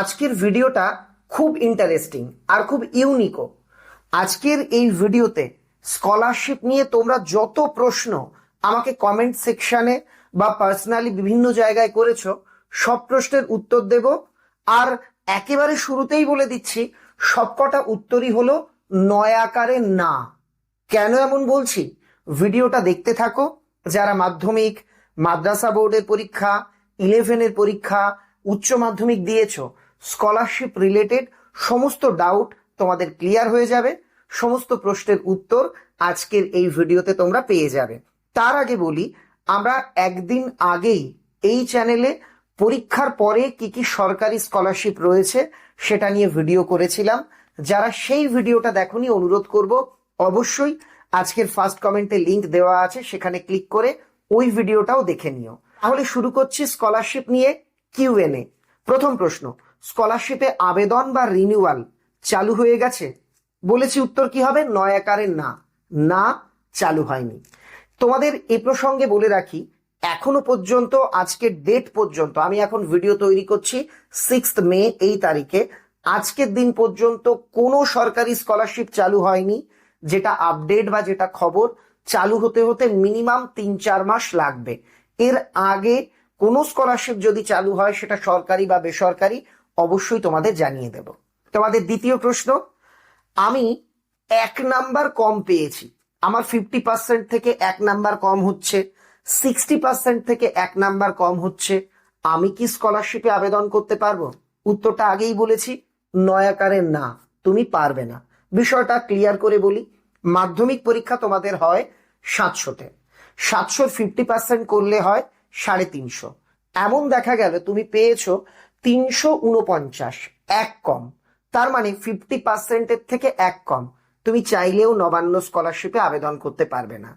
আজকের ভিডিওটা খুব ইন্টারেস্টিং আর খুব ইউনিকও আজকের এই ভিডিওতে স্কলারশিপ নিয়ে তোমরা যত প্রশ্ন আমাকে কমেন্ট সেকশনে বা পার্সোনালি বিভিন্ন জায়গায় করেছ, সব প্রশ্নের উত্তর দেব। আর একেবারে শুরুতেই বলে দিচ্ছি, সবকটা উত্তরই হলো নয় আকারে না। কেন এমন বলছি? ভিডিওটা দেখতে থাকো। যারা মাধ্যমিক, মাদ্রাসা বোর্ডের পরীক্ষা ইলেভেনের পরীক্ষা, উচ্চ মাধ্যমিক দিয়েছ স্কলারশিপ রিলেটেড সমস্ত ডাউট তোমাদের ক্লিয়ার হয়ে যাবে, সমস্ত প্রশ্নের উত্তর আজকের এই ভিডিওতে তোমরা পেয়ে যাবে। তার আগে বলি, আমরা একদিন আগেই এই চ্যানেলে পরীক্ষার পরে কি কি সরকারি স্কলারশিপ রয়েছে সেটা নিয়ে ভিডিও করেছিলাম। যারা সেই ভিডিওটা দেখনি, অনুরোধ করব অবশ্যই আজকের ফার্স্ট কমেন্টে লিংক দেওয়া আছে, সেখানে ক্লিক করে ওই ভিডিওটাও দেখে নিও। তাহলে শুরু করছি স্কলারশিপ নিয়ে কিউএনএ প্রথম প্রশ্ন স্কলারশিপে আবেদন বা রিনিউয়াল চালু হয়ে গেছে? বলেছি উত্তর কি হবে? নয় আকারে না। না, চালু হয়নি। তোমাদের এ প্রসঙ্গে বলে রাখি, এখনও পর্যন্ত, আজকের ডেট পর্যন্ত, আমি এখন ভিডিও তৈরি করছি সিক্স মে, এই তারিখে, আজকের দিন পর্যন্ত কোনো সরকারি স্কলারশিপ চালু হয়নি, যেটা আপডেট বা যেটা খবর, চালু হতে হতে মিনিমাম তিন চার মাস লাগবে। এর আগে কোনো স্কলারশিপ যদি চালু হয়, সেটা সরকারি বা বেসরকারি অবশ্যই তোমাদের জানিয়ে দেব। তোমাদের দ্বিতীয় প্রশ্ন, আমি এক নাম্বার কম পেয়েছি। আমার ফিফটি পার্সেন্ট থেকে এক নাম্বার কম হচ্ছে সিক্সটি পার্সেন্ট থেকে এক নাম্বার কম হচ্ছে। আমি কি স্কলারশিপে আবেদন করতে পারব? উত্তরটা আগেই বলেছি, নয়াকারে না, তুমি পারবে না। বিষয়টা ক্লিয়ার করে বলি, মাধ্যমিক পরীক্ষা তোমাদের হয় সাতশোতে। সাতশোর ফিফটি পার্সেন্ট করলে হয় সাড়ে তিনশো। এমন দেখা গেল, তুমি পেয়েছ তিনশো উনপঞ্চাশ এক কম। তার মানে ফিফটি পার্সেন্টের থেকে এক কম। তুমি চাইলেও নবান্ন স্কলারশিপে আবেদন করতে পারবে না।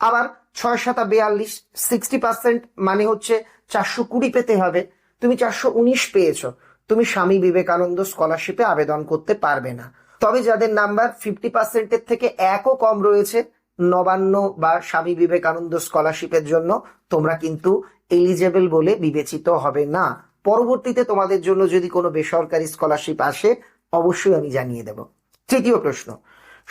আবার ছয় সাতা বেয়াল্লিশ সিক্সটি পার্সেন্ট মানে হচ্ছে চারশো কুড়ি পেতে হবে। তুমি চারশো উনিশ পেয়েছ। তুমি স্বামী বিবেকানন্দ স্কলারশিপে আবেদন করতে পারবে না। তবে যাদের নাম্বার ফিফটি পার্সেন্টের থেকে একও কম রয়েছে, নবান্ন বা স্বামী বিবেকানন্দ স্কলারশিপের জন্য তোমরা কিন্তু এলিজেবল বলে বিবেচিত হবে না। পরবর্তীতে তোমাদের জন্য যদি কোনো বেসরকারি স্কলারশিপ আসে, অবশ্যই আমি জানিয়ে দেব। তৃতীয় প্রশ্ন,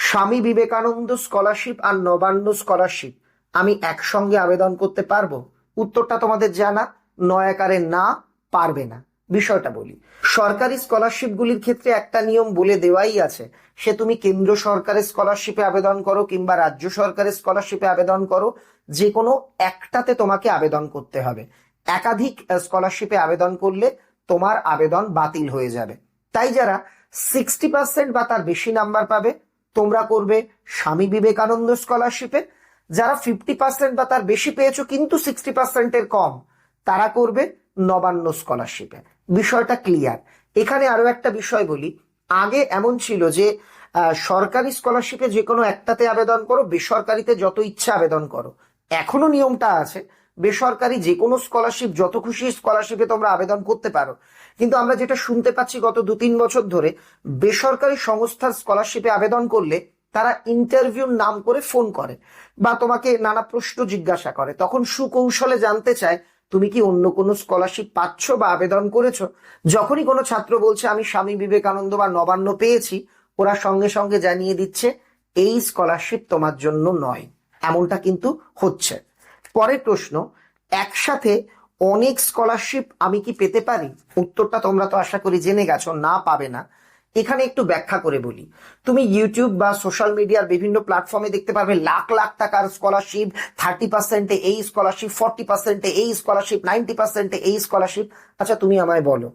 স্বামী বিবেকানন্দ স্কলারশিপ আর নবান্ন স্কলারশিপ আমি একসঙ্গে আবেদন করতে পারব? উত্তরটা তোমাদের জানা, নয়াকারে না, পারবে না। বিষয়টা বলি, সরকারি স্কলারশিপগুলির ক্ষেত্রে একটা নিয়ম বলে দেওয়াই আছে, সে তুমি কেন্দ্র সরকারের স্কলারশিপে আবেদন করো কিংবা রাজ্য সরকারের স্কলারশিপে আবেদন করো যে কোনো একটাতে তোমাকে আবেদন করতে হবে। একাধিক স্কলারশিপে আবেদন করলে তোমার আবেদন বাতিল হয়ে যাবে। তাই যারা সিক্সটি পার্সেন্ট বা তার বেশি নাম্বার পাবে, তোমরা করবে স্বামী বিবেকানন্দ স্কলারশিপে যারা ফিফটি পার্সেন্ট বা তার বেশি পেয়েছ কিন্তু সিক্সটি পার্সেন্টের কম, তারা করবে নবান্ন স্কলারশিপে বিষয়টা ক্লিয়ার এখানে আরও একটা বিষয় বলি। আগে এমন ছিল যে সরকারি স্কলারশিপে যে কোনো একটাতে আবেদন করো, বেসরকারিতে যত ইচ্ছা আবেদন করো। এখনও নিয়মটা আছে বেসরকারি যে কোনো স্কলারশিপ যত খুশি স্কলারশিপে তোমরা আবেদন করতে পারো। কিন্তু আমরা যেটা শুনতে পাচ্ছি গত দু তিন বছর ধরে, বেসরকারি সংস্থার স্কলারশিপে আবেদন করলে তারা ইন্টারভিউর নাম করে ফোন করে বা তোমাকে নানা প্রশ্ন জিজ্ঞাসা করে। তখন সুকৌশলে জানতে চায়, তুমি কি অন্য কোনো স্কলারশিপ পাচ্ছ বা আবেদন করেছ? যখনই কোনো ছাত্র বলছে, আমি স্বামী বিবেকানন্দ বা নবান্ন পেয়েছি। ওরা সঙ্গে সঙ্গে জানিয়ে দিচ্ছে, এই স্কলারশিপ তোমার জন্য নয়। এমনটা কিন্তু হচ্ছে। পরের প্রশ্ন, একসাথে অনেক স্কলারশিপ আমি কি পেতে পারি? উত্তরটা তোমরা তো আশা করি জেনে গেছো, না পাবে না। এখানে একটু ব্যাখ্যা করে বলি। তুমি ইউটিউব বা সোশ্যাল মিডিয়ার বিভিন্ন প্ল্যাটফর্মে দেখতে পারবে, লাখ লাখ টাকার স্কলারশিপ থার্টি পার্সেন্টে এই স্কলারশিপ ফর্টি পার্সেন্টে এই স্কলারশিপ নাইনটি পার্সেন্টে এই স্কলারশিপ আচ্ছা তুমি আমায় বলো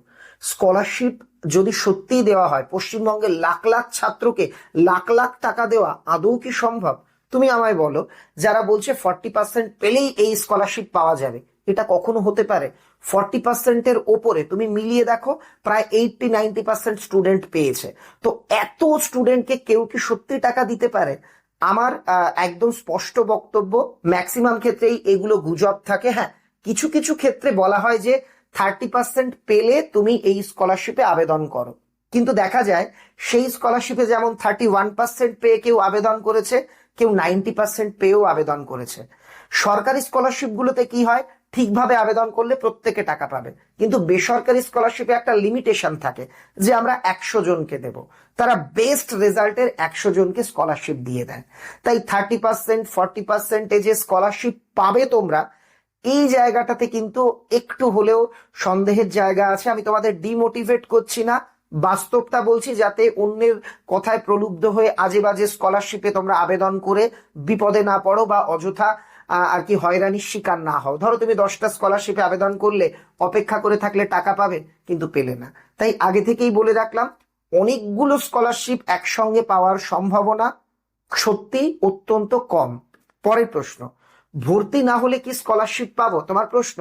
স্কলারশিপ যদি সত্যিই দেওয়া হয়, পশ্চিমবঙ্গের লাখ লাখ ছাত্রকে লাখ লাখ টাকা দেওয়া, আদৌ কি সম্ভব? তুমি আমায় বলো, যারা বলছে ফর্টি পার্সেন্ট পেলেই এই স্কলারশিপ পাওয়া যাবে, এটা কখনো হতে পারে? ফর্টি পার্সেন্টের ওপরে তুমি মিলিয়ে দেখো, প্রায় এইটটি নাইনটি পার্সেন্ট স্টুডেন্ট পেয়েছে। তো এত স্টুডেন্টকে কেউ কি সত্যি টাকা দিতে পারে? আমার একদম স্পষ্ট বক্তব্য ম্যাক্সিমাম ক্ষেত্রেই এগুলো গুজব থাকে। হ্যাঁ কিছু কিছু ক্ষেত্রে বলা হয় যে থার্টি পার্সেন্ট পেলে তুমি এই স্কলারশিপে আবেদন করো। কিন্তু দেখা যায়, সেই স্কলারশিপে যেমন থার্টি ওয়ান পার্সেন্ট পেয়ে কেউ আবেদন করেছে, কেউ নাইনটি পার্সেন্ট পেয়েও আবেদন করেছে। সরকারি স্কলারশিপগুলোতে কি হয়? ঠিকভাবে আবেদন করলে প্রত্যেকে টাকা পাবে। কিন্তু বেসরকারি স্কলারশিপে একটা লিমিটেশন থাকে যে আমরা একশো জনকে দেব। তারা বেস্ট রেজাল্টের একশো জনকে স্কলারশিপ দিয়ে দেয়। তাই থার্টি পার্সেন্ট ফর্টি পার্সেন্টেজে স্কলারশিপ পাবে তোমরা, এই জায়গাটাতে কিন্তু একটু হলেও সন্দেহের জায়গা আছে। আমি তোমাদের ডিমোটিভেট করছি না। বাস্তবটা বলছি যাতে অন্যের কথায় প্রলুব্ধ হয়ে আজে বাজে স্কলারশিপে তোমরা আবেদন করে বিপদে না পড়ো বা অযথা আর কি হয়রানির শিকার না হও। ধরো তুমি দশটা স্কলারশিপে আবেদন করলে, অপেক্ষা করে থাকলে টাকা পাবে, কিন্তু পেলে না। তাই আগে থেকেই বলে রাখলাম, অনেকগুলো স্কলারশিপ একসঙ্গে পাওয়ার সম্ভাবনা সত্যি অত্যন্ত কম। পরের প্রশ্ন, ভর্তি না হলে কি স্কলারশিপ পাবো? তোমার প্রশ্ন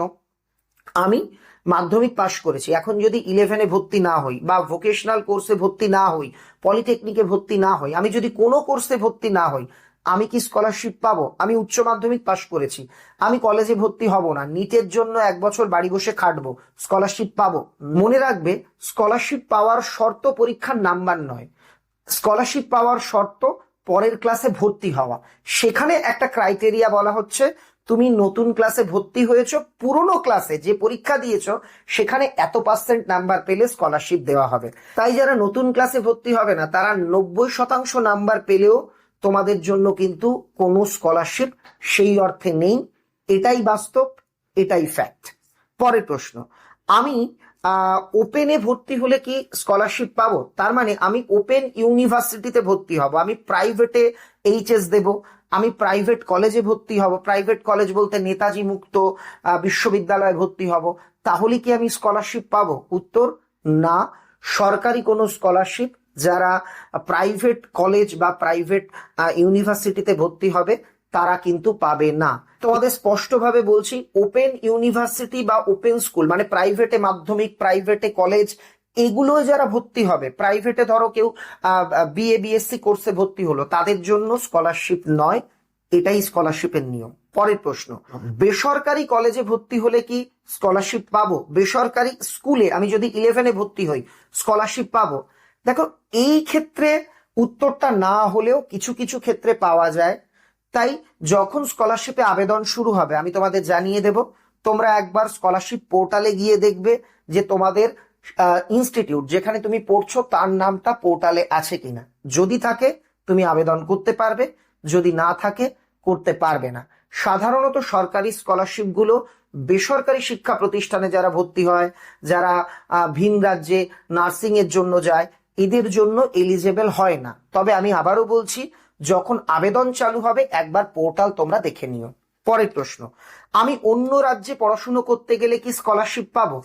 আমি মাধ্যমিক পাশ করেছি। এখন যদি ইলেভেনে ভর্তি না হই বা ভোকেশনাল কোর্সে ভর্তি না হই পলিটেকনিকে ভর্তি না হই, আমি যদি কোনো কোর্সে ভর্তি না হই, আমি কি স্কলারশিপ পাবো? আমি উচ্চ মাধ্যমিক পাশ করেছি। আমি কলেজে ভর্তি হব না। নিটের জন্য এক বছর বাড়ি বসে খাটবো। স্কলারশিপ পাবো। মনে রাখবে স্কলারশিপ পাওয়ার শর্ত পরীক্ষার নাম্বার নয়। স্কলারশিপ পাওয়ার শর্ত পরের ক্লাসে ভর্তি হওয়া। সেখানে একটা ক্রাইটেরিয়া বলা হচ্ছে তুমি নতুন ক্লাসে ভর্তি হয়েছো, পুরনো ক্লাসে যে পরীক্ষা দিয়েছ, সেখানে এত পার্সেন্ট নাম্বার পেলে স্কলারশিপ দেওয়া হবে। তাই যারা নতুন ক্লাসে ভর্তি হবে না, তারা নব্বই শতাংশ নাম্বার পেলেও তোমাদের জন্য কিন্তু কোনো স্কলারশিপ সেই অর্থে নেই। এটাই বাস্তব, এটাই ফ্যাক্ট পরের প্রশ্ন, আমি ওপেনে ভর্তি হলে কি স্কলারশিপ পাবো? তার মানে আমি ওপেন ইউনিভার্সিটিতে ভর্তি হব, আমি প্রাইভেটে এইচএস দেব। আমি প্রাইভেট কলেজে ভর্তি হব। প্রাইভেট কলেজ বলতে নেতাজি মুক্ত বিশ্ববিদ্যালয়ে ভর্তি হব। তাহলে কি আমি স্কলারশিপ পাব? উত্তর, না। সরকারি কোনো স্কলারশিপ যারা প্রাইভেট কলেজ বা প্রাইভেট ইউনিভার্সিটিতে ভর্তি হবে, তারা কিন্তু পাবে না। তোমাদের স্পষ্টভাবে বলছি ওপেন ইউনিভার্সিটি বা ওপেন স্কুল মানে প্রাইভেটে মাধ্যমিক প্রাইভেটে কলেজ এগুলোয় যারা ভর্তি হবে প্রাইভেটে ধরো কেউ বিএ বিএসসি কোর্সে ভর্তি হলো, তাদের জন্য স্কলারশিপ নয়, এটাই স্কলারশিপের নিয়ম। পরের প্রশ্ন, বেসরকারি কলেজে ভর্তি হলে কি স্কলারশিপ পাবো? বেসরকারি স্কুলে আমি যদি ইলেভেনে ভর্তি হই স্কলারশিপ পাবো? দেখো, এই ক্ষেত্রে উত্তরটা না হলেও কিছু কিছু ক্ষেত্রে পাওয়া যায়। তাই যখন স্কলারশিপে আবেদন শুরু হবে, আমি তোমাদের জানিয়ে দেব, তোমরা একবার স্কলারশিপ পোর্টালে গিয়ে দেখবে যে তোমাদের ইনস্টিটিউট যেখানে তুমি পড়ছো, তার নামটা পোর্টালে আছে কিনা। যদি থাকে, তুমি আবেদন করতে পারবে। যদি না থাকে, করতে পারবে না। সাধারণত সরকারি স্কলারশিপগুলো বেসরকারি শিক্ষা প্রতিষ্ঠানে যারা ভর্তি হয়, যারা ভিন রাজ্যে নার্সিং এর জন্য যায়, এদের জন্য এলিজেবল হয় না। তবে আমি আবারও বলছি, যখন আবেদন চালু হবে, একবার পোর্টাল তোমরা দেখে নিও। পরের প্রশ্ন, আমি অন্য রাজ্যে পড়াশুনো করতে গেলে কি স্কলারশিপ পাবো?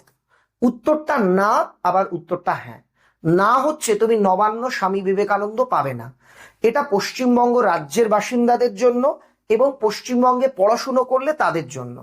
উত্তরটা না, আবার উত্তরটা হ্যাঁ। না হচ্ছে তুমি নবান্ন স্বামী বিবেকানন্দ পাবে না। এটা পশ্চিমবঙ্গ রাজ্যের বাসিন্দাদের জন্য এবং পশ্চিমবঙ্গে পড়াশুনো করলে তাদের জন্য।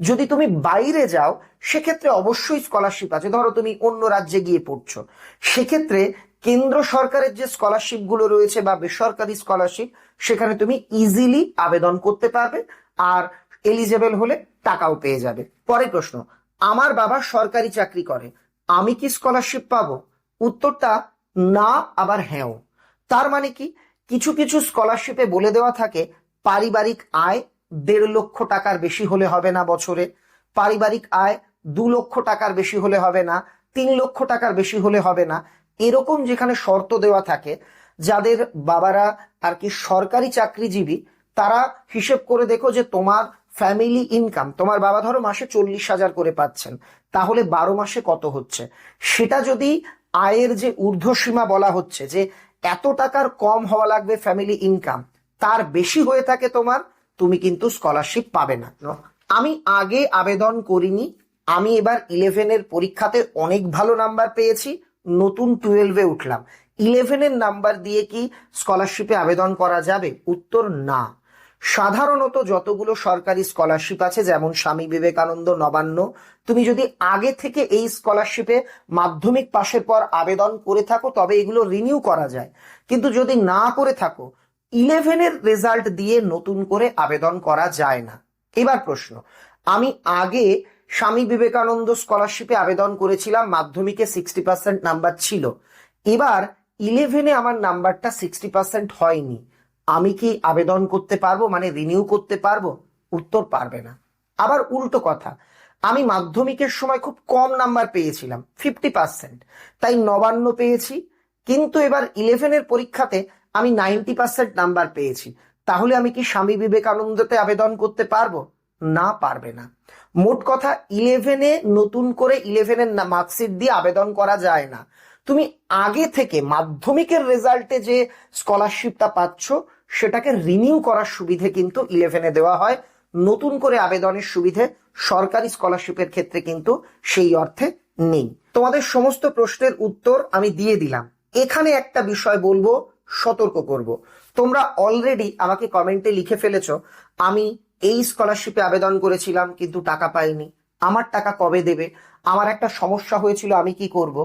যদি তুমি বাইরে যাও, সেক্ষেত্রে অবশ্যই স্কলারশিপ আছে। ধরো তুমি অন্য রাজ্যে গিয়ে পড়ছো। সেক্ষেত্রে কেন্দ্র সরকারের যে স্কলারশিপগুলো রয়েছে বা বেসরকারি স্কলারশিপ সেখানে তুমি ইজিলি আবেদন করতে পারবে আর এলিজেবল হলে টাকাও পেয়ে যাবে। পরের প্রশ্ন আমার বাবা সরকারি চাকরি করে। আমি কি স্কলারশিপ পাবো? উত্তরটা, না, আবার হ্যাঁও তার মানে কি? কিছু কিছু স্কলারশিপে বলে দেওয়া থাকে, পারিবারিক আয় দেড় লক্ষ টাকার বেশি হলে হবে না বছরে। পারিবারিক আয় দু লক্ষ টাকার বেশি হলে হবে না, তিন লক্ষ টাকার বেশি হলে হবে না। এরকম যেখানে শর্ত দেওয়া থাকে, যাদের বাবারা আর কি সরকারি চাকরিজীবী, তারা হিসেব করে দেখো যে তোমার ফ্যামিলি ইনকাম তোমার বাবা ধরো মাসে চল্লিশ হাজার করে পাচ্ছেন, তাহলে বারো মাসে কত হচ্ছে? সেটা যদি আয়ের যে ঊর্ধ্বসীমা বলা হচ্ছে, যে এত টাকার কম হওয়া লাগবে ফ্যামিলি ইনকাম তার বেশি হয়ে থাকে তোমার, তুমি কিন্তু স্কলারশিপ পাবে না। আমি আগে আবেদন করিনি, আমি এবার ইলেভেনের পরীক্ষাতে অনেক ভালো নাম্বার পেয়েছি, নতুন টুয়েলভে উঠলাম। ইলেভেনের নাম্বার দিয়ে কি স্কলারশিপে আবেদন করা যাবে? উত্তর না। সাধারণত যতগুলো সরকারি স্কলারশিপ আছে, যেমন স্বামী বিবেকানন্দ নবান্ন, তুমি যদি আগে থেকে এই স্কলারশিপে মাধ্যমিক পাশের পর আবেদন করে থাকো, তবে এগুলো রিনিউ করা যায়। কিন্তু যদি না করে থাকো ইলেভেনের রেজাল্ট দিয়ে নতুন করে আবেদন করা যায় না। এবার প্রশ্ন, আমি আগে স্বামী বিবেকানন্দ স্কলারশিপে আবেদন করেছিলাম, মাধ্যমিকে সিক্সটি পার্সেন্ট নাম্বার ছিল। এবার ইলেভেনে আমার নাম্বারটা সিক্সটি পার্সেন্ট হয়নি। আমি কি আবেদন করতে পারব? মানে রিনিউ করতে পারব? উত্তর পারবে না। আবার উল্টো কথা, আমি মাধ্যমিকের সময় খুব কম নাম্বার পেয়েছিলাম ফিফটি পার্সেন্ট তাই নবান্ন পেয়েছি, কিন্তু এবার ইলেভেনের পরীক্ষাতে আমি নাইনটি পার্সেন্ট নাম্বার পেয়েছি। তাহলে আমি কি স্বামী বিবেকানন্দতে আবেদন করতে পারব? না, পারবে না। মোট কথা ইলেভেনে নতুন করে ইলেভেনের মার্কশিট দিয়ে আবেদন করা যায় না। তুমি আগে থেকে মাধ্যমিকের রেজাল্টে যে স্কলারশিপটা পাচ্ছ, সেটাকে রিনিউ করার সুবিধে কিন্তু ইলেভেনে দেওয়া হয়। নতুন করে আবেদনের সুবিধে সরকারি স্কলারশিপের ক্ষেত্রে কিন্তু সেই অর্থে নেই। তোমাদের সমস্ত প্রশ্নের উত্তর আমি দিয়ে দিলাম। এখানে একটা বিষয় বলব, সতর্ক করব। তোমরা অলরেডি আমাকে কমেন্টে লিখে ফেলেছ, আমি এই স্কলারশিপে আবেদন করেছিলাম, কিন্তু টাকা পাইনি। আমার টাকা কবে দেবে? আমার একটা সমস্যা হয়েছিল, আমি কি করব?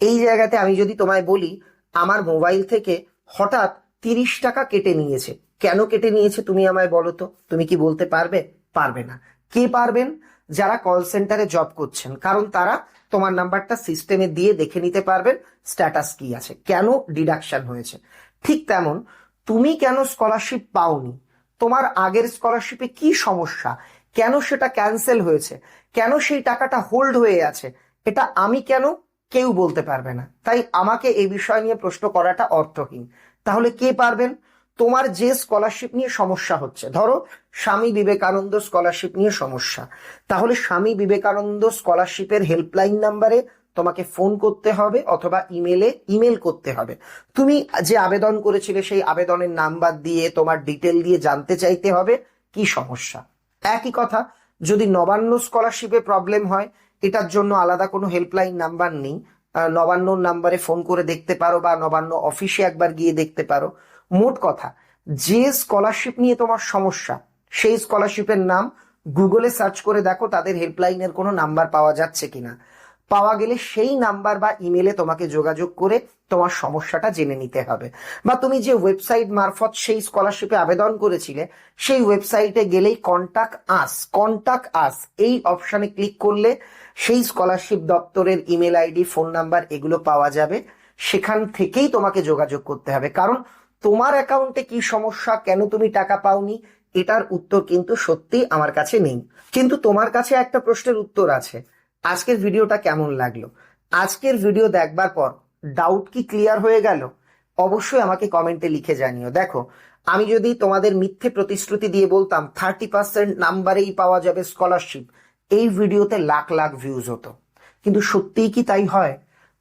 এই জায়গাতে আমি যদি তোমায় বলি, আমার মোবাইল থেকে হঠাৎ তিরিশ টাকা কেটে নিয়েছে। কেন কেটে নিয়েছে তুমি আমায় বলো তো? তুমি কি বলতে পারবে? পারবে না। কে পারবেন? যারা কল সেন্টারে জব করছেন। কারণ তারা তোমার নাম্বারটা সিস্টেমে দিয়ে দেখে নিতে পারবেন স্ট্যাটাস কি আছে। কেন ডিডাকশন হয়েছে? ঠিক তেমন তুমি কেন স্কলারশিপ পাওনি? তোমার আগের স্কলারশিপে কি সমস্যা? কেন সেটা ক্যান্সেল হয়েছে? কেন সেই টাকাটা হোল্ড হয়ে আছে? এটা আমি কেন কেউ বলতে পারবে না। তাই আমাকে এই বিষয় নিয়ে প্রশ্ন করাটা অর্থহীন তাহলে কে পারবেন? তোমার যে স্কলারশিপ নিয়ে সমস্যা হচ্ছে। ধরো, স্বামী বিবেকানন্দ স্কলারশিপ নিয়ে সমস্যা। তাহলে স্বামী বিবেকানন্দ স্কলারশিপের হেল্পলাইন নাম্বারে তোমাকে ফোন করতে হবে অথবা ইমেলে ইমেল করতে হবে। তুমি যে আবেদন করেছিলে সেই আবেদনের নাম্বার দিয়ে তোমার ডিটেল দিয়ে জানতে চাইতে হবে, কি সমস্যা? একই কথা, যদি নবান্ন স্কলারশিপে প্রবলেম হয় এটার জন্য আলাদা কোনো হেল্পলাইন নাম্বার নেই। আহ, নবান্ন নাম্বারে ফোন করে দেখতে পারো বা নবান্ন অফিসে একবার গিয়ে দেখতে পারো। মোট কথা যে স্কলারশিপ নিয়ে তোমার সমস্যা সেই স্কলারশিপের নাম গুগলে সার্চ করে দেখো তাদের হেল্পলাইনের কোনো নাম্বার পাওয়া যাচ্ছে কিনা। পাওয়া গেলে সেই নাম্বার বা ইমেলে তোমাকে যোগাযোগ করে তোমার সমস্যাটা জেনে নিতে হবে। বা তুমি যে ওয়েবসাইট মারফত সেই স্কলারশিপে আবেদন করেছিলে, সেই ওয়েবসাইটে গেলেই কন্টাক্ট আস কন্টাক্ট আস এই অপশানে ক্লিক করলে সেই স্কলারশিপ দপ্তরের ইমেল আইডি ফোন নাম্বার এগুলো পাওয়া যাবে। সেখান থেকেই তোমাকে যোগাযোগ করতে হবে। কারণ তোমার অ্যাকাউন্টে কি সমস্যা, কেন তুমি টাকা পাওনি, এটার উত্তর কিন্তু সত্যি আমার কাছে নেই। কিন্তু তোমার কাছে একটা প্রশ্নের উত্তর আছে। আজকের ভিডিওটা কেমন লাগল? আজকের ভিডিও দেখবার পর ডাউট কি ক্লিয়ার হয়ে গেল? অবশ্যই আমাকে কমেন্টে লিখে জানিও। দেখো, আমি যদি তোমাদের মিথ্যে প্রতিশ্রুতি দিয়ে বলতাম থার্টি পার্সেন্ট নাম্বারেই পাওয়া যাবে স্কলারশিপ এই ভিডিওতে লাখ লাখ ভিউজ হতো। কিন্তু সত্যিই কি তাই হয়?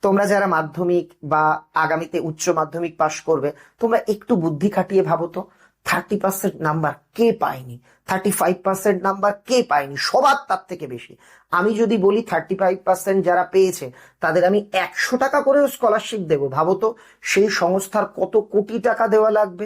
তোমরা যারা মাধ্যমিক বা আগামীতে উচ্চ মাধ্যমিক পাশ করবে, তোমরা একটু বুদ্ধি খাটিয়ে ভাবো তো। থার্টি পার্সেন্ট নাম্বার কে পায়নি, থার্টি ফাইভ পার্সেন্ট নাম্বার কে পায়নি, সবার তার থেকে বেশি। আমি যদি বলি থার্টি ফাইভ পার্সেন্ট যারা পেয়েছে, তাদের আমি একশো টাকা করেও স্কলারশিপ দেবো, ভাবো তো, সেই সংস্থার কত কোটি টাকা দেওয়া লাগবে?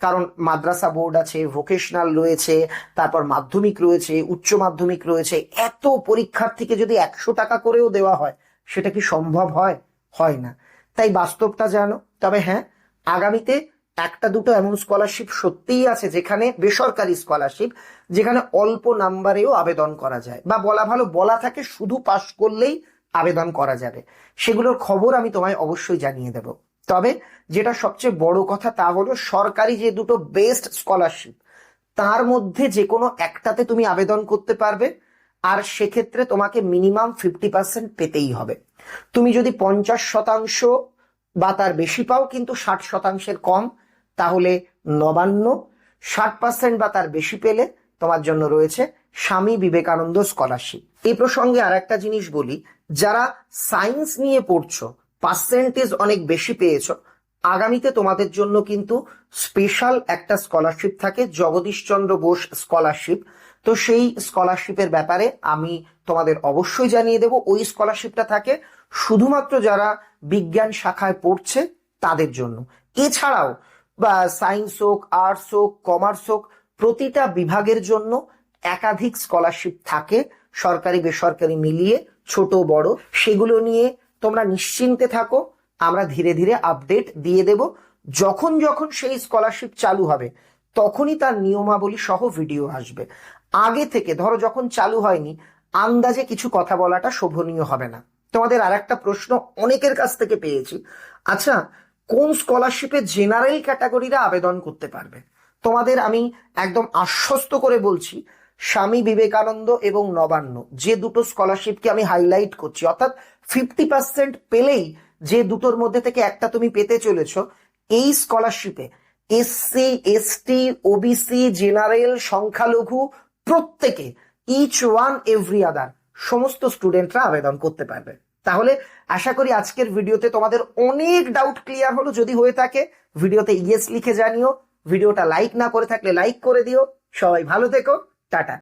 কারণ মাদ্রাসা বোর্ড আছে ভোকেশনাল রয়েছে, তারপর মাধ্যমিক রয়েছে, উচ্চ মাধ্যমিক রয়েছে, এত পরীক্ষার্থীকে যদি একশো টাকা করেও দেওয়া হয়, সেটা কি সম্ভব হয়? হয় না। তাই বাস্তবটা জানো। তবে হ্যাঁ আগামীতে একটা দুটো এমন স্কলারশিপ সত্যিই আছে যেখানে বেসরকারি স্কলারশিপ যেখানে অল্প নাম্বারেও আবেদন করা যায়। বা বলা ভালো, বলা থাকে শুধু পাশ করলেই আবেদন করা যাবে। সেগুলোর খবর আমি তোমায় অবশ্যই জানিয়ে দেব। তবে যেটা সবচেয়ে বড় কথা তা হলো সরকারি যে দুটো বেস্ট স্কলারশিপ তার মধ্যে যে কোনো একটাতে তুমি আবেদন করতে পারবে, আর সেক্ষেত্রে তোমাকে মিনিমাম ফিফটি পার্সেন্ট পেতেই হবে। তুমি যদি পঞ্চাশ শতাংশ বা তার বেশি পাও, কিন্তু ষাট শতাংশের কম তাহলে নবান্ন, ষাট পার্সেন্ট বা তার বেশি পেলে তোমার জন্য রয়েছে স্বামী বিবেকানন্দ স্কলারশিপ এই প্রসঙ্গে আর একটা জিনিস বলি, যারা সায়েন্স নিয়ে পড়ছো পার্সেন্টেজ অনেক বেশি পেয়েছ, আগামীতে তোমাদের জন্য কিন্তু স্পেশাল একটা স্কলারশিপ থাকে জগদীশচন্দ্র বোস স্কলারশিপ তো সেই স্কলারশিপের ব্যাপারে আমি তোমাদের অবশ্যই জানিয়ে দেব, ওই স্কলারশিপটা থাকে শুধুমাত্র যারা বিজ্ঞান শাখায় পড়ছে তাদের জন্য। এছাড়াও বা সায়েন্স হোক, আর্টস হোক, কমার্স হোক, প্রতিটা বিভাগের জন্য একাধিক স্কলারশিপ থাকে সরকারি, বেসরকারি মিলিয়ে, ছোট, বড়। সেগুলো নিয়ে তোমরা নিশ্চিন্তে থাকো, আমরা ধীরে ধীরে আপডেট দিয়ে দেব। যখন যখন সেই স্কলারশিপ চালু হবে, তখনই তার নিয়মাবলী সহ ভিডিও আসবে। আগে থেকে, ধরো যখন চালু হয়নি, আন্দাজে কিছু কথা বলাটা শোভনীয় হবে না। তোমাদের আর একটা প্রশ্ন অনেকের কাছ থেকে পেয়েছি। আচ্ছা কোন স্কলারশিপে জেনারেল ক্যাটাগরিরা আবেদন করতে পারবে? তোমাদের আমি একদম আশ্বস্ত করে বলছি, স্বামী বিবেকানন্দ এবং নবান্ন, যে দুটো স্কলারশিপকে আমি হাইলাইট করছি, অর্থাৎ ফিফটি পার্সেন্ট পেলেই যে দুটোর মধ্যে থেকে একটা তুমি পেতে চলেছ, এই স্কলারশিপে এসসি এসটি ওবিসি জেনারেল, সংখ্যালঘু, প্রত্যেকে ইচ ওয়ান এভরি আদার সমস্ত স্টুডেন্টরা আবেদন করতে পারবে। তাহলে আশা করি আজকের ভিডিওতে তোমাদের অনেক ডাউট ক্লিয়ার হলো যদি হয়ে থাকে। ভিডিওতে ইয়েস লিখে জানিও। ভিডিওটা লাইক না করে থাকলে লাইক করে দিও। সবাই ভালো থেকো। টাটা।